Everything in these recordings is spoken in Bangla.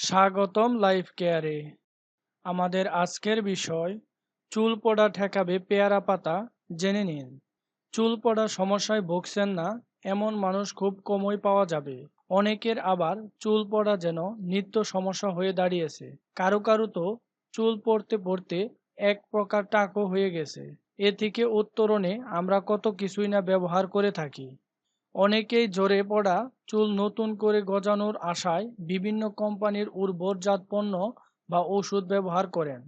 স্বাগতম লাইফ কেয়ারে। আমাদের আজকের বিষয়, চুল পড়া ঠেকাবে পেয়ারা পাতা, জেনে নিন। চুল পড়া সমস্যায় ভুগছেন না, এমন মানুষ খুব কমই পাওয়া যাবে। অনেকের আবার চুল পড়া যেন নিত্য সমস্যা হয়ে দাঁড়িয়েছে। কারও কারও তো চুল পড়তে পড়তে এক প্রকার টাকও হয়ে গেছে। এ থেকে উত্তরণে আমরা কত কিছুই না ব্যবহার করে থাকি। অনেকেই জোরে পড়া, চুল নতুন করে গজানোর আশায় বিভিন্ন কোম্পানির উর্বরজাত পণ্য বা ওষুধ ব্যবহার করেন।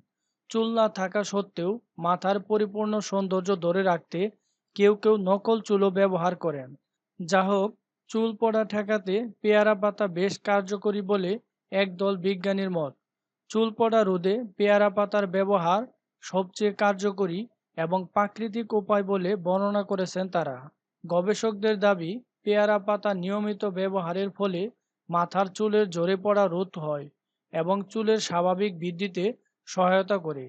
চুল না থাকা সত্ত্বেও মাথার পরিপূর্ণ সৌন্দর্য ধরে রাখতে কেউ কেউ নকল চুলও ব্যবহার করেন। যা হোক, চুল পড়া ঠেকাতে পেয়ারা পাতা বেশ কার্যকরী বলে একদল বিজ্ঞানীর মত। চুল পড়া রোধে পেয়ারা পাতার ব্যবহার সবচেয়ে কার্যকরী এবং প্রাকৃতিক উপায় বলে বর্ণনা করেছেন তারা। গবেষকদের দাবি, পেয়ারা পাতা নিয়মিত ব্যবহারের ফলে মাথার চুলের ঝরে পড়া রোধ হয় এবং চুলের স্বাভাবিক বৃদ্ধিতে সহায়তা করে।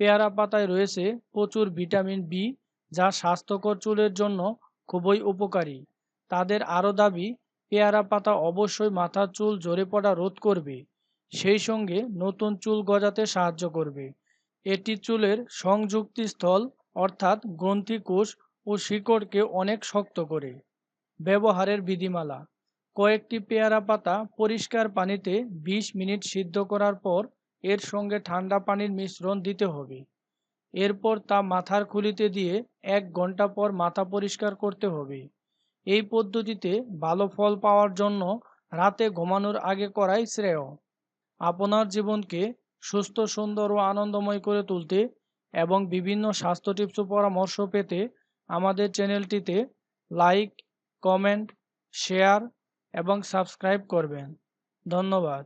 পেয়ারা পাতায় রয়েছে প্রচুর ভিটামিন বি, যা স্বাস্থ্যকর চুলের জন্য খুবই উপকারী। তাদের আরও দাবি, পেয়ারা পাতা অবশ্যই মাথার চুল ঝরে পড়া রোধ করবে, সেই সঙ্গে নতুন চুল গজাতে সাহায্য করবে। এটি চুলের সংযুক্তিস্থল অর্থাৎ গ্রন্থিকোষ ও শিকড়কে অনেক শক্ত করে। ব্যবহারের বিধিমালা। কয়েকটি পেয়ারা পাতা পরিষ্কার পানিতে ২০ মিনিট সিদ্ধ করার পর এর সঙ্গে ঠান্ডা পানির মিশ্রণ দিতে হবে। এরপর তা মাথার খুলিতে দিয়ে এক ঘণ্টা পর মাথা পরিষ্কার করতে হবে। এই পদ্ধতিতে ভালো ফল পাওয়ার জন্য রাতে ঘুমানোর আগে করাই শ্রেয়। আপনার জীবনকে সুস্থ, সুন্দর ও আনন্দময় করে তুলতে এবং বিভিন্ন স্বাস্থ্য টিপস পরামর্শ পেতে আমাদের চ্যানেলটিতে লাইক কমেন্ট শেয়ার এবং সাবস্ক্রাইব করবেন। ধন্যবাদ।